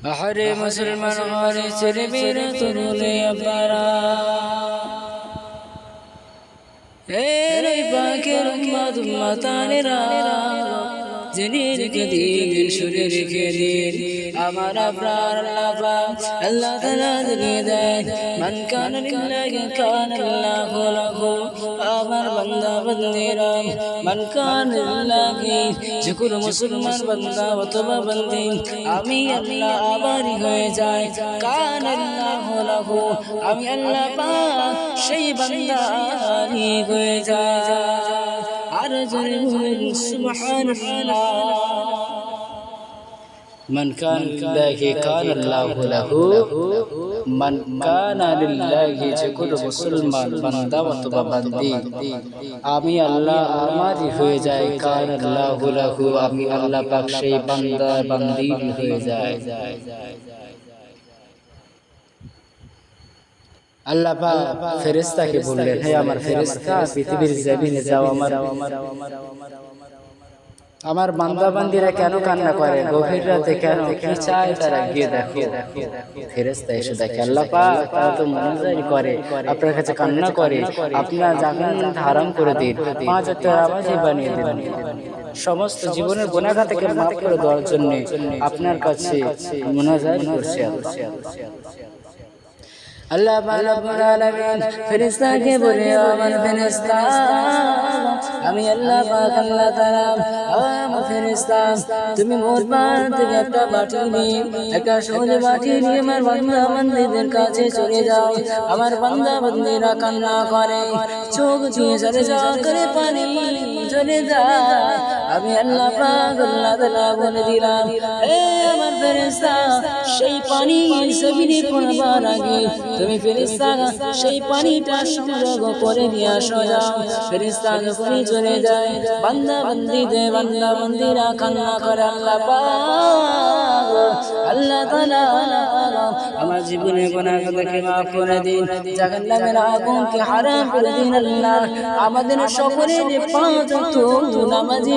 আহারে মুসলমান ঘরে ছেড়ে বেরো তুলে আব্বারা এর পাখের উম্মাদ রেখে দিন শুনে রেখে দিন আমার আপনার আল্লাহ আল্লাহ জানিয়ে দেন মান কান কান আল্লাহু লাহু। আমার বান্দা বান্দিরা কান কোনো মুসলমান বান্দা অথবা বান্দি, আমি আল্লাহ আবারই হয়ে যায় কান আল্লাহু লাহু। আমি আল্লাহ সেই বান্দা হয়ে যায় জোরে বলেন সুবহানাল্লাহ من كان لله كان الله له من كان لله যে কোনো মুসলমান বান্দা অথবা বান্দি আমি আল্লাহ আমারই হয়ে যায় কান আল্লাহ লাহু আমি আল্লাহ পাক সেই বান্দা বান্দির হয়ে যায় আল্লাহ পাক ফেরেশতাকে বললেন, হে আমার ফেরেশতা, পৃথিবীর জমিনে যাও আমার। আমার বান্দা বান্দিরা কেন কান্না করে? গভীর রাতে কেন? কি চায় তারা? গিয়ে দেখো। ফেরেস্তা এসে দেখে, আল্লাহ পাক তারা তো মনোজারি করে, আপনার কাছে কান্না করে, আপনার জাগান ধারণ করে দিন, পাঁচ হাজার আওয়াজই বানিয়ে দিন। সমস্ত জীবনের গুণাগা থেকে মাফ করে দেওয়ার জন্য আপনার কাছে মোনাজাত করছে আল্লাহ রাব্বুল আলামিন ফেরেশতাকে বলে আমার ফেরেশতা, আমি আল্লাহ পাক, আল্লাহ তাআলা আমার ফেরেশতা, তুমি মোরবার থেকে একটা বাটি নিয়ে, একটা সোনে বাটি নিয়ে আমার বান্দা বান্দীদের কাছে চলে যাও। আমার বান্দা বান্দীরা কান্না করে, চোখ দিয়ে চলে যাও করে পানি চলে যা আমি আল্লাহ পাক আল্লাহ বলে দিলাম এ আমার ফেরেশতা, সেই পানি জমিনে পড়বার আগে তুমি ফেরেশতা সেই পানিটা সংগ্রহ করে নিয়ে আসো, যাও। ফেরেশতা যখনই চলে যায়, বান্দা বান্দিদের, বান্দা বান্দিরা কান্না করে, আল্লাহ পাক আল্লাহ তাআলা আমার জীবনে গুনাহ থেকে মাফ করে দিন, জাহান্নামের আগুনকে হারাম করে দিন, আল্লাহ। আমাদের সকলের পাঁচ ওয়াক্ত নামাজি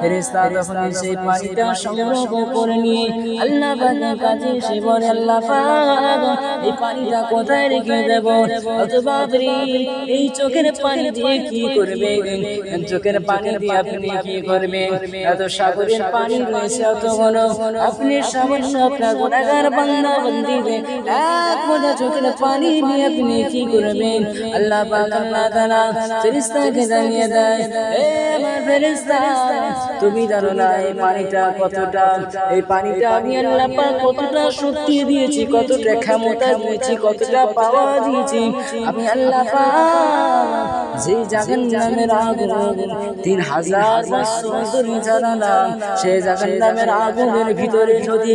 ফেরেশতা তখন সেই পানিটা সংগ্রহ করে নিয়ে আল্লাহ পাকের কাছে সে বলে আল্লাহ পাক এই পানিটা কোথায় রেখে দেব? আপনি এই চোখের পানি দিয়ে কি করবে চোখের পানি দিয়ে আপনি কি করবেন? এত সাগরের পানি রয়েছে অত ঘন আপনি সামান্য আপনার গুণাগার বান্দা বন্দিদের এক মোটা চোখের পানি নিয়ে আপনি কি করবেন? আল্লাহ পাক আল্লাহ তাআলা ফেরেশতাকে জানিয়ে দেয় আমার ফেরেশতা তুমি জানো না এই পানিটা কতটা এই পানিটা আমি আল্লাহ পাক কতটা শক্তি দিয়েছি কতটা ক্ষমতা দিয়েছি কতটা পাওয়া দিয়েছি। আমি আল্লাহ পাক যে জাগান নামের আগুন তিন হাজার বছর ধরে সেই জাগান নামের আগুনের ভিতরে যদি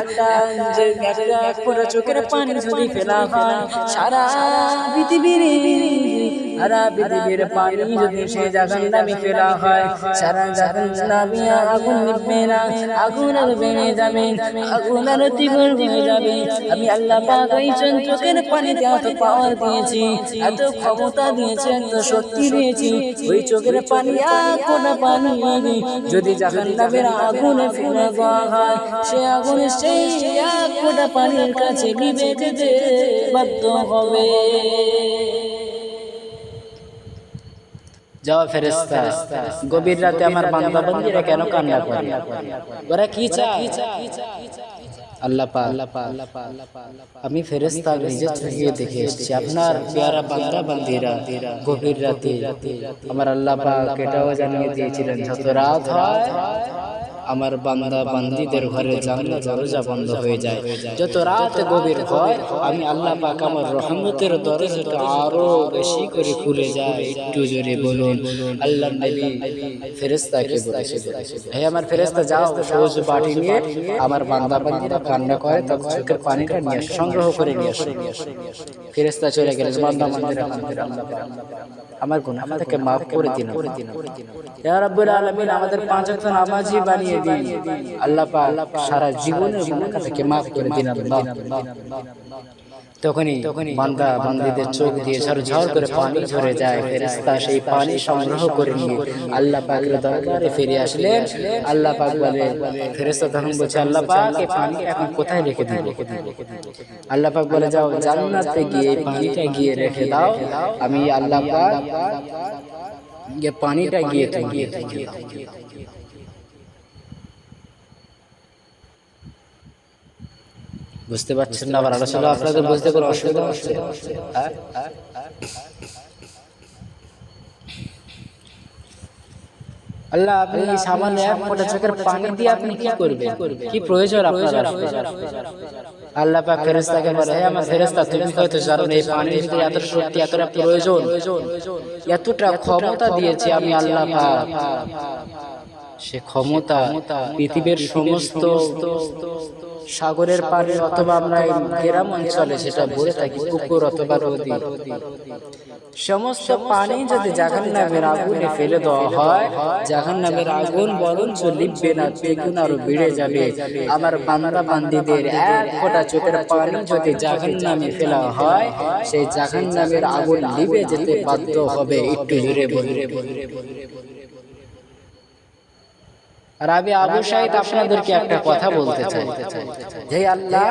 একটা যে একটা এক ফোঁটা চোখের পানি যদি ফেলা হয় সারা পৃথিবীর সারা পৃথিবীর পানি যদি সেই জাগান নামে ফেলা হয় সারা জাগান নামে আগুন নিভবে না আগুন আর বেড়ে যাবে, আগুন আর তীব্র হয়ে যাবে। আমি আল্লাহ পাক ওই চোখের পানিতে এত পাওয়ার দিয়েছি, এত ক্ষমতা দিয়েছি এত শক্তি দিয়েছি। ওই চোখের পানি ফোঁটা পানি যদি জাহান নামের আগুনে ফেলে দেওয়া হয়, সে আগুনে সেই এক ফোঁটা পানির কাছে যেতে বাধ্য হবে। যাওয়া ফেরেস্তা গভীর রাতে আমার বান্দা বন্দিরা কেন কান্না করে? ওরা কি চায়? আল্লাহ পা আল্লাহ পা আল্লাহ পা আমি ফেরেস্তা নিজে চোখে দেখে এসেছি। আপনার পেয়ারা বান্দা বান্দিরা গভীর রাতে আমার আল্লাহ পাক এটাও জানিয়ে দিয়েছিলেন যত রাত হয় আমার বান্দা বান্দিদের ঘরে জানলা দরজা বন্ধ হয়ে যায়। যত রাত গভীর হয়, আমি আল্লাহ পাক আমার রহমতের দরজাটা আরও বেশি করে খুলে যায়। একটু জোরে বলুন আল্লাহ নবী ফেরেশতাকে বলেছে হে আমার ফেরেশতা, যাও সবুজ বাটি নিয়ে আমার বান্দা বান্দিরা কান্না করে তখন চোখের পানিটা নিয়ে সংগ্রহ করে নিয়ে আসো। ফেরেশতা চলে গেলেন, বান্দা, বান্দিরা আমার গুনাহ থেকে মাফ করে দিন ইয়া রাব্বুল আলামিন, আমাদের পাঁচ ওয়াক্ত নামাজি বানিয়ে দিন। আল্লাহ সারা জীবনের গুনাহ থেকে মাফ করে দিন আল্লাহ তখনই বান্দা বান্দিদের চোখ দিয়ে ঝরঝর করে পানি ঝরে যায়, ফেরেশতা সেই পানি সংগ্রহ করে নিয়ে আল্লাহ পাকের দরবারে ফিরে আসলেন আল্লাহ পাক বলে, ফেরেশতা তখন বলছে, আল্লাহ পাক, এই পানি এখন কোথায় রেখে দিব? আল্লাহ পাক বলে, যাও জান্নাতে গিয়ে পানিটা গিয়ে রেখে দাও। আমি আল্লাহ পাক পানিটা গিয়ে গিয়ে রেখে দাও বুঝতে পারছেন না আবার আলোচনা আপনাদের বুঝতে কোনো অসুবিধা হচ্ছে? হ্যাঁ? আল্লাহ আপনি সামান্য এক ফোঁটা চোখের পানি দিয়ে আপনি কি করবেন? কি প্রয়োজন আপনার আল্লাহ পাক ফেরেশতাকে বলে হে আমার ফেরেশতা তুমি হয়তো জানো এই পানির ভিতরে এত শক্তি এতটা প্রয়োজন। এতটা ক্ষমতা দিয়েছি আমি আল্লাহ পাক। সে ক্ষমতা পৃথিবীর সমস্ত সাগরের পাড়ে অথবা আমরা এই গ্রাম অঞ্চলে সেটা বলে থাকি পুকুর অথবা নদী। সমস্ত পানি যদি জাহান নামের আগুনে ফেলে দেওয়া হয় জাহান নামের আগুন বরঞ্চ লিখবে না বেগুন আরও বেড়ে যাবে। আমার বান্দা বান্দিদের এক ফোঁটা চোখের পানি যদি জাহান নামে ফেলা হয় সেই জাহান নামের আগুন লিবে যেতে বাধ্য হবে। একটু জোরে বলে আর আমি আবু সাইদ আপনাদেরকে একটা কথা বলতে চাই হে আল্লাহ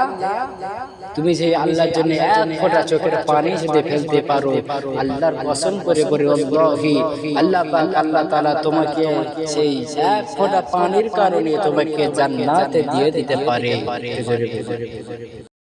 তুমি যে আল্লাহর জন্য এক ফোঁটা চোখের পানি যদি ফেলতে পারো আল্লাহর কসম করে করে আল্লাহি আল্লাহ পাক আল্লাহ তাআলা তোমাকে সেই এক ফোঁটা পানির কারণে তোমাকে জান্নাতে দিয়ে দিতে পারে